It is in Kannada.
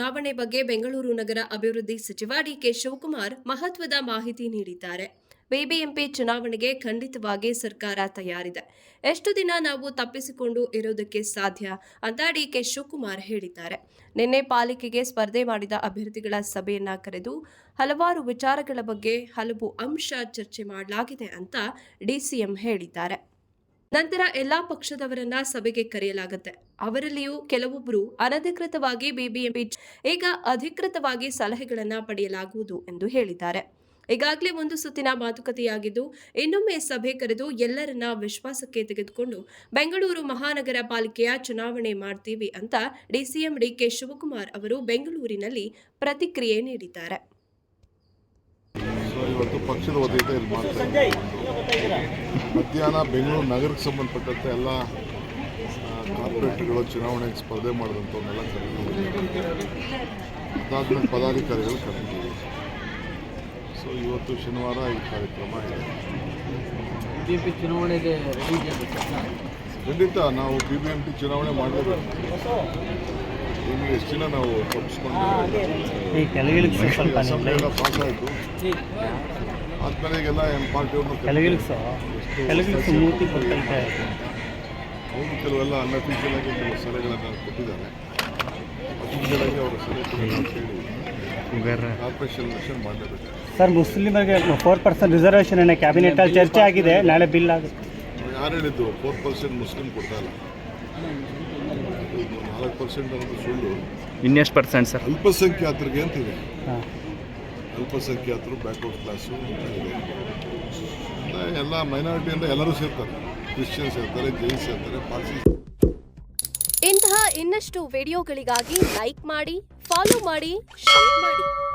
ಚುನಾವಣೆ ಬಗ್ಗೆ ಬೆಂಗಳೂರು ನಗರ ಅಭಿವೃದ್ಧಿ ಸಚಿವ ಡಿಕೆ ಶಿವಕುಮಾರ್ ಮಹತ್ವದ ಮಾಹಿತಿ ನೀಡಿದ್ದಾರೆ. ಬಿಬಿಎಂಪಿ ಚುನಾವಣೆಗೆ ಖಂಡಿತವಾಗಿ ಸರ್ಕಾರ ತಯಾರಿದೆ. ಎಷ್ಟು ದಿನ ನಾವು ತಪ್ಪಿಸಿಕೊಂಡು ಇರೋದಕ್ಕೆ ಸಾಧ್ಯ ಅಂತ ಡಿಕೆ ಶಿವಕುಮಾರ್ ಹೇಳಿದ್ದಾರೆ. ನಿನ್ನೆ ಪಾಲಿಕೆಗೆ ಸ್ಪರ್ಧೆ ಮಾಡಿದ ಅಭ್ಯರ್ಥಿಗಳ ಸಭೆಯನ್ನ ಕರೆದು ಹಲವಾರು ವಿಚಾರಗಳ ಬಗ್ಗೆ ಹಲವು ಅಂಶ ಚರ್ಚೆ ಮಾಡಲಾಗಿದೆ ಅಂತ ಡಿಸಿಎಂ ಹೇಳಿದ್ದಾರೆ. ನಂತರ ಎಲ್ಲಾ ಪಕ್ಷದವರನ್ನ ಸಭೆಗೆ ಕರೆಯಲಾಗುತ್ತೆ. ಅವರಲ್ಲಿಯೂ ಕೆಲವೊಬ್ಬರು ಅನಧಿಕೃತವಾಗಿ ಬಿಬಿಎಂಪಿ ಈಗ ಅಧಿಕೃತವಾಗಿ ಸಲಹೆಗಳನ್ನ ಪಡೆಯಲಾಗುವುದು ಎಂದು ಹೇಳಿದ್ದಾರೆ. ಈಗಾಗಲೇ ಒಂದು ಸುತ್ತಿನ ಮಾತುಕತೆಯಾಗಿದ್ದು, ಇನ್ನೊಮ್ಮೆ ಸಭೆ ಕರೆದು ಎಲ್ಲರನ್ನ ವಿಶ್ವಾಸಕ್ಕೆ ತೆಗೆದುಕೊಂಡು ಬೆಂಗಳೂರು ಮಹಾನಗರ ಪಾಲಿಕೆಯ ಚುನಾವಣೆ ಮಾಡ್ತೀವಿ ಅಂತ ಡಿಸಿಎಂ ಡಿಕೆ ಶಿವಕುಮಾರ್ ಅವರು ಬೆಂಗಳೂರಿನಲ್ಲಿ ಪ್ರತಿಕ್ರಿಯೆ ನೀಡಿದ್ದಾರೆ. ಇವತ್ತು ಪಕ್ಷದ ವತಿಯಿಂದ ಇಲ್ಲಿ ಮಾಡ್ತಾ ಇದ್ದೀವಿ. ಮಧ್ಯಾಹ್ನ ಬೆಂಗಳೂರು ನಗರಕ್ಕೆ ಸಂಬಂಧಪಟ್ಟಂತೆ ಎಲ್ಲ ಕಾರ್ಪೊರೇಟ್ಗಳು ಚುನಾವಣೆಗೆ ಸ್ಪರ್ಧೆ ಮಾಡಿದಂಥವನ್ನೆಲ್ಲ ಕರೆದಿದ್ದೀವಿ ಅದಾದ್ಮೇಲೆ ಪದಾಧಿಕಾರಿಗಳು ಕರೆದಿದ್ದೀವಿ ಸೊ ಇವತ್ತು ಶನಿವಾರ ಈ ಕಾರ್ಯಕ್ರಮ ಇದೆ. ಬಿಜೆಪಿ ಚುನಾವಣೆಗೆ ಖಂಡಿತ ನಾವು ಬಿ ಬಿ ಎಂ ಪಿ ಚುನಾವಣೆ ಮಾಡಲೇಬೇಕು. ನಿಮಗೆ ನಾವು ತಪ್ಪಿಸ್ಕೊಂಡು ಈ ಕೆಳಗಿಳಿಗೆ ಸ್ವಲ್ಪ ಅಸೆಂಬ್ಲಿ ಎಲ್ಲ ಪಾಸ್ ಆಯಿತು ಆದ್ಮೇಲೆ ಈಗೆಲ್ಲ ಎಂ ಪಾರ್ಟಿಯವ್ರನ್ನ ಮೂರ್ತಿ ಅವರು ಕೆಲವೆಲ್ಲ ಅನ್ಅಫಿಷಿಯಲ್ ಆಗಿ ಕೆಲವು ಸಲಹೆಗಳನ್ನು ಕೊಟ್ಟಿದ್ದಾರೆ. ಅಫಿಷಿಯಲ್ ಆಗಿ ಅವರ ಸಲಹೆ ಕೇಳಿ ಕಾರ್ಪೊರೇಷನ್ ಎಲೆಕ್ಷನ್ ಮಾಡಲೇಬೇಕು ಸರ್ ಮುಸ್ಲಿಮರಿಗೆ ಫೋರ್ ಪರ್ಸೆಂಟ್ ರಿಸರ್ವೇಷನ್ ಕ್ಯಾಬಿನೆಟ್ ಕ್ಯಾಬಿನೆಟಲ್ಲಿ ಚರ್ಚೆ ಆಗಿದೆ. ನಾಳೆ ಬಿಲ್ ಆಗುತ್ತೆ. ಯಾರು ಹೇಳಿದ್ದು ಫೋರ್ ಪರ್ಸೆಂಟ್ ಮುಸ್ಲಿಂ ಕೊಡ್ತಾ ಇಲ್ಲ? ಇದು ನಾಲ್ಕು ಪರ್ಸೆಂಟ್ ಅನ್ನೋದು ಸುಳ್ಳು. ಇನ್ನೆಷ್ಟು ಪರ್ಸೆಂಟ್ ಸರ್? ಅಲ್ಪಸಂಖ್ಯಾತರಿಗೆ ಅಂತ ಇದೆ. ಅಲ್ಪಸಂಖ್ಯಾತರು ಬ್ಯಾಕ್ವರ್ಡ್ ಕ್ಲಾಸು ಅಂತ ಇದೆ. ಎಲ್ಲ- ಎಲ್ಲ ಮೈನಾರಿಟಿಯಿಂದ ಎಲ್ಲರೂ ಸೇರ್ತಾರೆ. ಕ್ರಿಶ್ಚಿಯನ್ಸ್ ಇರ್ತಾರೆ ಜೈನ್ಸ್ ಇರ್ತಾರೆ ಪಾರ್ಸಿ ಇಂತಹ ಇನ್ನಷ್ಟು ವಿಡಿಯೋಗಳಿಗಾಗಿ ಲೈಕ್ ಮಾಡಿ ಫಾಲೋ ಮಾಡಿ ಶೇರ್ ಮಾಡಿ.